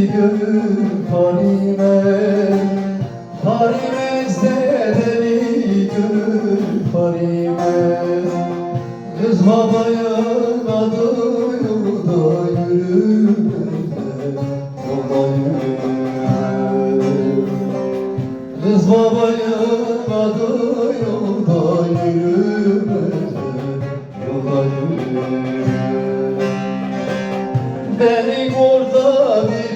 gönül Farime Farime'zde deli gönül Farime Kız babayın adı yolda yürümede Yolda yürümede Kız babayın adı yolda yürümede Yolda yürümede Beni orada bir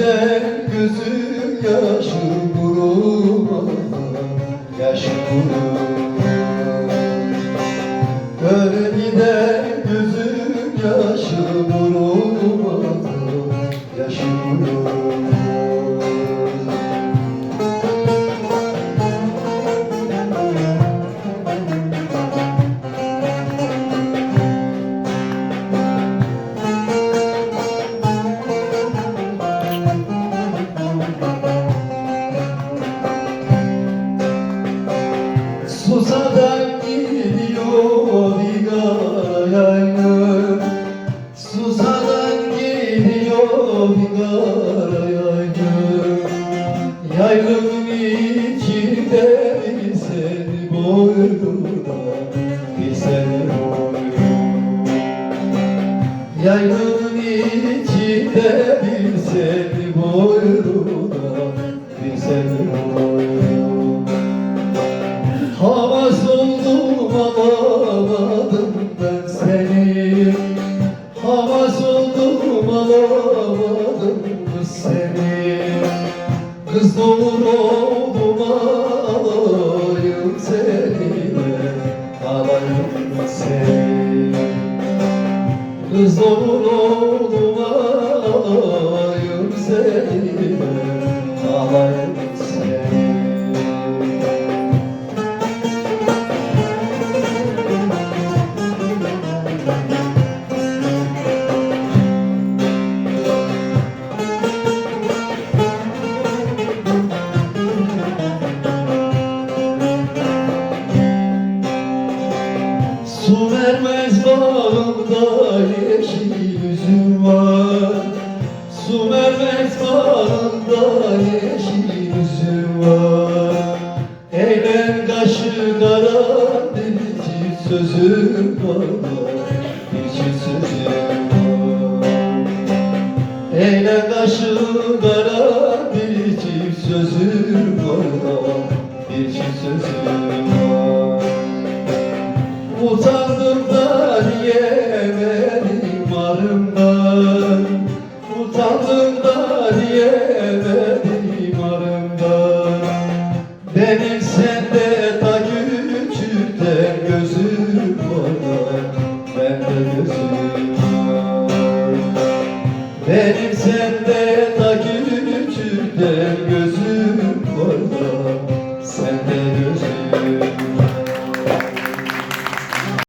Gider gözüm yaşı kurumadan Yaşı kurumadan Susadan gidiyor yaylı Susadan gidiyor yaylı Yaylımın içinde seni boynunda Bir seni boynunda Yaylımın içinde bir seni boynunda Bir seni boynunda Kız vermez bağımda yeşil üzüm var. Su vermez bağımda yeşil üzüm var. Eğlen kaşı kara bir sözüm var Bir sözüm var. Eğlen kaşı kara bir sözüm var Bir sözüm var Utandım da diyemedim arımdan. Utandım da diyemedim arımdan. Benim sende ta küçükten gözüm var. Bende gözüm var. Benim sende